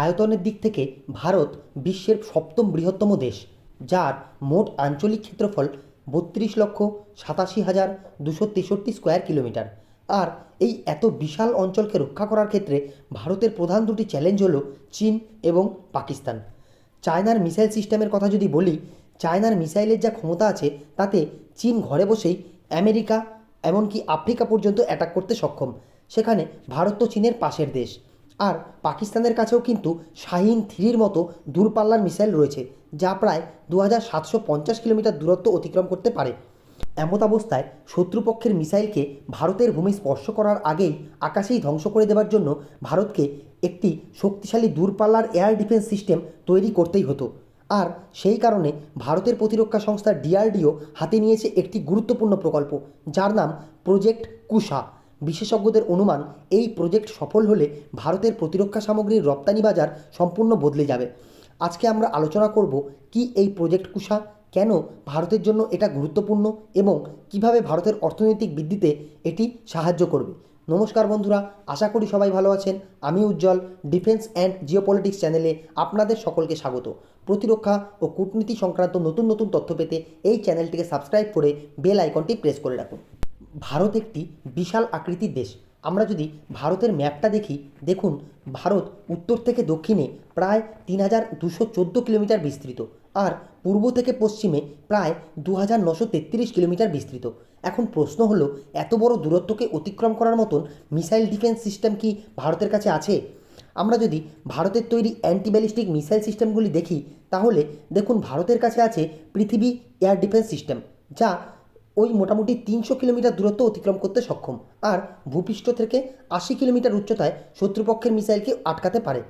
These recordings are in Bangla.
আয়তনের দিক থেকে ভারত বিশ্বের সপ্তম বৃহত্তম দেশ, যার মোট আঞ্চলিক ক্ষেত্রফল বত্রিশ লক্ষ সাতাশি হাজার দুশো তেষট্টি স্কোয়ার কিলোমিটার। আর এই এত বিশাল অঞ্চলকে রক্ষা করার ক্ষেত্রে ভারতের প্রধান দুটি চ্যালেঞ্জ হলো চীন এবং পাকিস্তান। চায়নার মিসাইল সিস্টেমের কথা যদি বলি, চায়নার মিসাইলের যা ক্ষমতা আছে, তাতে চীন ঘরে বসেই আমেরিকা, এমনকি আফ্রিকা পর্যন্ত অ্যাটাক করতে সক্ষম। সেখানে ভারত তো চীনের পাশের দেশ। আর পাকিস্তানের কাছেও কিন্তু শাহিন থ্রির মতো দূরপাল্লার মিসাইল রয়েছে, যা প্রায় দু হাজার সাতশো পঞ্চাশ কিলোমিটার দূরত্ব অতিক্রম করতে পারে। এমত অবস্থায় শত্রুপক্ষের মিসাইলকে ভারতের ভূমি স্পর্শ করার আগেই আকাশেই ধ্বংস করে দেওয়ার জন্য ভারতকে একটি শক্তিশালী দূরপাল্লার এয়ার ডিফেন্স সিস্টেম তৈরি করতেই হতো। আর সেই কারণে ভারতের প্রতিরক্ষা সংস্থা ডিআরডিও হাতে নিয়েছে একটি গুরুত্বপূর্ণ প্রকল্প, যার নাম প্রজেক্ট কুশা বিশেষজ্ঞদের অনুমান, এই প্রজেক্ট সফল হলে ভারতের প্রতিরক্ষা সামগ্রীর রপ্তানি বাজার সম্পূর্ণ বদলে যাবে। আজকে আমরা আলোচনা করব কি এই প্রজেক্ট কুশা, কেন ভারতের জন্য এটা গুরুত্বপূর্ণ এবং কীভাবে ভারতের অর্থনৈতিক বৃদ্ধিতে এটি সাহায্য করবে। নমস্কার বন্ধুরা, আশা করি সবাই ভালো আছেন। আমি উজ্জ্বল ডিফেন্স অ্যান্ড জিওপলিটিক্স চ্যানেলে আপনাদের সকলকে স্বাগত। প্রতিরক্ষা ও কূটনীতি সংক্রান্ত নতুন নতুন তথ্য পেতে এই চ্যানেলটিকে সাবস্ক্রাইব করে বেল আইকনটি প্রেস করে রাখুন। ভারত একটি বিশাল আকৃতির দেশ। আমরা যদি ভারতের ম্যাপটা দেখি, দেখুন ভারত উত্তর থেকে দক্ষিণে প্রায় তিন হাজার দুশো চোদ্দ কিলোমিটার বিস্তৃত আর পূর্ব থেকে পশ্চিমে প্রায় দু হাজার নশো তেত্রিশ কিলোমিটার বিস্তৃত। এখন প্রশ্ন হলো, এত বড় দূরত্বকে অতিক্রম করার মতন মিসাইল ডিফেন্স সিস্টেম কি ভারতের কাছে আছে? আমরা যদি ভারতের তৈরি অ্যান্টি ব্যালিস্টিক মিসাইল সিস্টেমগুলি দেখি, তাহলে দেখুন ভারতের কাছে আছে পৃথিবী এয়ার ডিফেন্স সিস্টেম, যা ওই মোটামুটি তিনশো কিলোমিটার দূরত্ব অতিক্রম করতে সক্ষম। আর ভূপৃষ্ঠ থেকে আশি কিলোমিটার উচ্চতায় শত্রুপক্ষের মিসাইলকে আটকাতে পারে।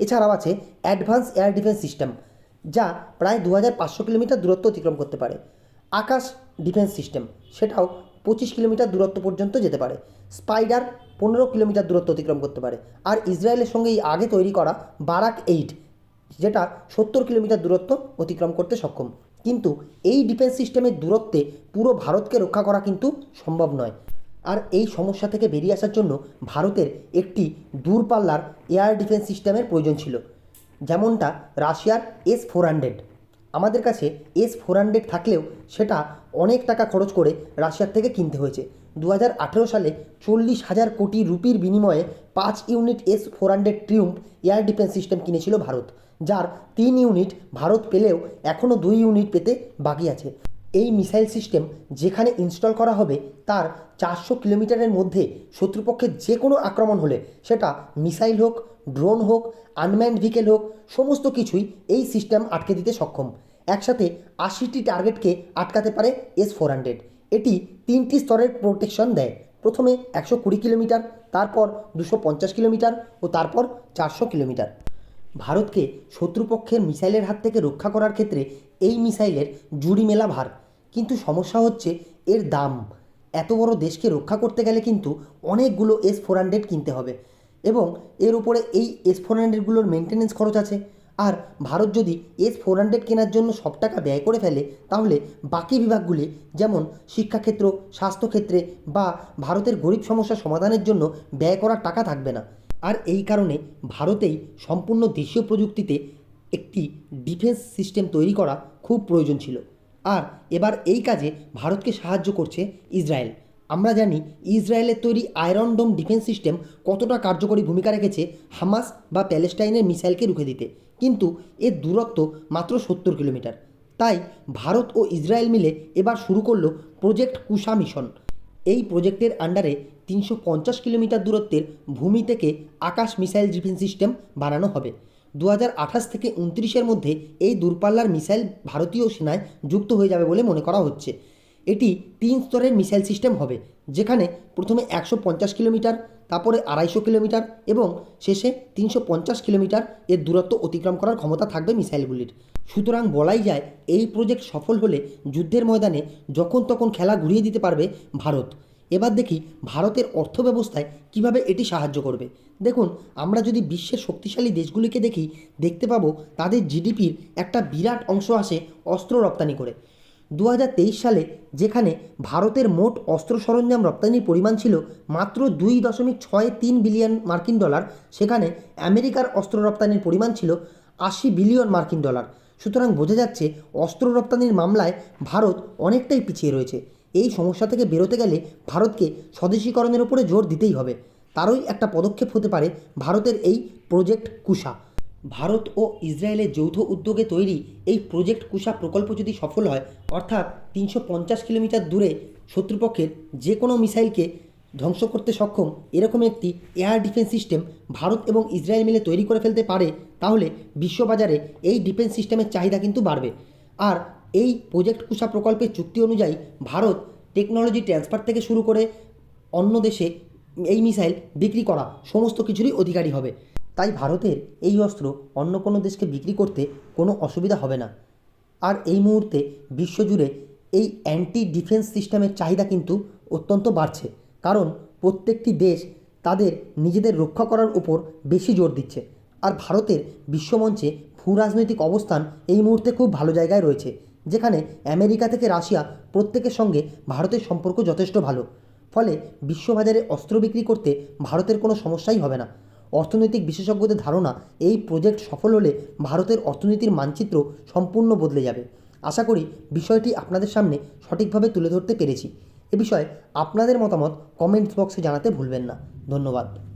এছাড়াও আছে অ্যাডভান্স এয়ার ডিফেন্স সিস্টেম, যা প্রায় দু হাজার পাঁচশো কিলোমিটার দূরত্ব অতিক্রম করতে পারে। আকাশ ডিফেন্স সিস্টেম, সেটাও পঁচিশ কিলোমিটার দূরত্ব পর্যন্ত যেতে পারে। স্পাইডার পনেরো কিলোমিটার দূরত্ব অতিক্রম করতে পারে। আর ইসরায়েলের সঙ্গে এই আগে তৈরি করা বারাক এইট, যেটা সত্তর কিলোমিটার দূরত্ব অতিক্রম করতে সক্ষম। কিন্তু এই ডিফেন্স সিস্টেমের দূরত্বে পুরো ভারতকে রক্ষা করা কিন্তু সম্ভব নয়। আর এই সমস্যা থেকে বেরিয়ে আসার জন্য ভারতের একটি দূরপাল্লার এয়ার ডিফেন্স সিস্টেমের প্রয়োজন ছিল, যেমনটা রাশিয়ার এস ফোর হান্ড্রেড। আমাদের কাছে এস ফোর হান্ড্রেড থাকলেও সেটা অনেক টাকা খরচ করে রাশিয়ার থেকে কিনতে হয়েছে। দু হাজার আঠেরো সালে চল্লিশ হাজার কোটি রুপির বিনিময়ে পাঁচ unit S four hundred Triumf air defence system কিনেছিল ভারত। যার তিন ইউনিট ভারত পেলেও এখনও দুই ইউনিট পেতে বাকি আছে। এই মিসাইল সিস্টেম যেখানে ইনস্টল করা হবে তার চারশো কিলোমিটারের মধ্যে শত্রুপক্ষের যে কোনো আক্রমণ হলে সেটা মিসাইল হোক, ড্রোন হোক, আনম্যান্ড ভেহিকেল হোক, সমস্ত কিছুই এই সিস্টেম আটকে দিতে সক্ষম। একসাথে আশিটি টার্গেটকে আটকাতে পারে এস ফোর হান্ড্রেড। এটি তিনটি স্তরের প্রোটেকশন দেয়। প্রথমে একশো কুড়ি কিলোমিটার, তারপর দুশো পঞ্চাশ কিলোমিটার ও তারপর চারশো কিলোমিটার। ভারতকে শত্রুপক্ষের মিসাইলের হাত থেকে রক্ষা করার ক্ষেত্রে এই মিসাইলের জুড়ি মেলা ভার। কিন্তু সমস্যা হচ্ছে এর দাম। এত বড় দেশকে রক্ষা করতে গেলে কিন্তু অনেকগুলো এস ফোর হান্ড্রেড কিনতে হবে এবং এর উপরে এই এস ফোর হান্ড্রেডগুলোর মেনটেনেন্স খরচ আছে। আর ভারত যদি এস ফোর হান্ড্রেড কেনার জন্য সব টাকা ব্যয় করে ফেলে, তাহলে বাকি বিভাগগুলি যেমন শিক্ষাক্ষেত্র, স্বাস্থ্যক্ষেত্রে বা ভারতের গরিব সমস্যা সমাধানের জন্য ব্যয় করার টাকা থাকবে না। আর এই কারণে ভারতেই সম্পূর্ণ দেশীয় প্রযুক্তিতে একটি ডিফেন্স সিস্টেম তৈরি করা খুব প্রয়োজন ছিল। আর এবার এই কাজে ভারতকে সাহায্য করছে ইসরায়েল। আমরা জানি ইসরায়েলের তৈরি আয়রন ডোম ডিফেন্স সিস্টেম কতটা কার্যকরী ভূমিকা রেখেছে হামাস বা প্যালেস্টাইনের মিসাইলকে রুখে দিতে। কিন্তু এর দূরত্ব মাত্র সত্তর কিলোমিটার। তাই ভারত ও ইসরায়েল মিলে এবার শুরু করল প্রজেক্ট কুশা মিশন। প্রজেক্টের আন্ডারে তিনশো পঞ্চাশ কিলোমিটার দূরত্বের ভূমি থেকে আকাশ মিসাইল ডিফেন্স সিস্টেম বানানো হবে। দু হাজার আঠাশ থেকে উনত্রিশের মধ্যে এই দূরপাল্লার মিসাইল ভারতীয় সেনায় যুক্ত হয়ে যাবে বলে মনে করা হচ্ছে। এটি তিন স্তরের মিসাইল সিস্টেম হবে, যেখানে প্রথমে একশো পঞ্চাশ কিলোমিটার, তারপরে আড়াইশো কিলোমিটার এবং শেষে তিনশো পঞ্চাশ কিলোমিটার এর দূরত্ব অতিক্রম করার ক্ষমতা থাকবে মিসাইলগুলির। সুতরাং বলাই যায়, এই প্রজেক্ট সফল হলে যুদ্ধের ময়দানে যখন তখন খেলা ঘুরিয়ে দিতে পারবে ভারত। এবার দেখি ভারতের অর্থব্যবস্থায় কীভাবে এটি সাহায্য করবে। দেখুন, আমরা যদি বিশ্বের শক্তিশালী দেশগুলিকে দেখি, দেখতে পাবো তাদের জিডিপির একটা বিরাট অংশ আসে অস্ত্র রপ্তানি করে। দু হাজার তেইশ সালে, যেখানে ভারতের মোট অস্ত্র সরঞ্জাম রপ্তানির পরিমাণ ছিল মাত্র দুই দশমিক ছয় তিন বিলিয়ন মার্কিন ডলার, সেখানে আমেরিকার অস্ত্র রপ্তানির পরিমাণ ছিল আশি বিলিয়ন মার্কিন ডলার। সুতরাং বোঝা যাচ্ছে অস্ত্র রপ্তানির মামলায় ভারত অনেকটাই পিছিয়ে রয়েছে। এই সমস্যা থেকে বেরোতে গেলে ভারতকে স্বদেশীকরণের উপরে জোর দিতেই হবে। তারই একটা পদক্ষেপ হতে পারে ভারতের এই প্রজেক্ট কুশা ভারত ও ইসরায়েলের যৌথ উদ্যোগে তৈরি এই প্রজেক্ট কুশা প্রকল্প যদি সফল হয়, অর্থাৎ তিনশো পঞ্চাশ কিলোমিটার দূরে শত্রুপক্ষের যে কোনো মিসাইলকে ধ্বংস করতে সক্ষম এরকম একটি এয়ার ডিফেন্স সিস্টেম ভারত এবং ইসরায়েল মিলে তৈরি করে ফেলতে পারে, তাহলে বিশ্ববাজারে এই ডিফেন্স সিস্টেমের চাহিদা কিন্তু বাড়বে। আর এই প্রজেক্ট কুশা প্রকল্পের চুক্তি অনুযায়ী ভারত টেকনোলজি ট্রান্সফার থেকে শুরু করে অন্য দেশে এই মিসাইল বিক্রি করা সমস্ত কিছুরই অধিকারী হবে। তাই ভারতের এই অস্ত্র অন্য কোনো দেশকে বিক্রি করতে কোনো অসুবিধা হবে না। আর এই মুহূর্তে বিশ্বজুড়ে এই অ্যান্টি ডিফেন্স সিস্টেমের চাহিদা কিন্তু অত্যন্ত বাড়ছে। কারণ প্রত্যেকটি দেশ তাদের নিজেদের রক্ষা করার উপর বেশি জোর দিচ্ছে। আর ভারতের বিশ্বমঞ্চে ভূ রাজনৈতিক অবস্থান এই মুহূর্তে খুব ভালো জায়গায় রয়েছে, যেখানে আমেরিকা থেকে রাশিয়া প্রত্যেকের সঙ্গে ভারতের সম্পর্ক যথেষ্ট ভালো। ফলে বিশ্ববাজারে অস্ত্র বিক্রি করতে ভারতের কোনো সমস্যাই হবে না। অর্থনৈতিক বিশেষজ্ঞদের ধারণা এই প্রজেক্ট সফল হলে ভারতের অর্থনীতির মানচিত্র সম্পূর্ণ বদলে যাবে। আশা করি বিষয়টি আপনাদের সামনে সঠিকভাবে তুলে ধরতে পেরেছি। এ বিষয়ে আপনাদের মতামত কমেন্টস বক্সে জানাতে ভুলবেন না। ধন্যবাদ।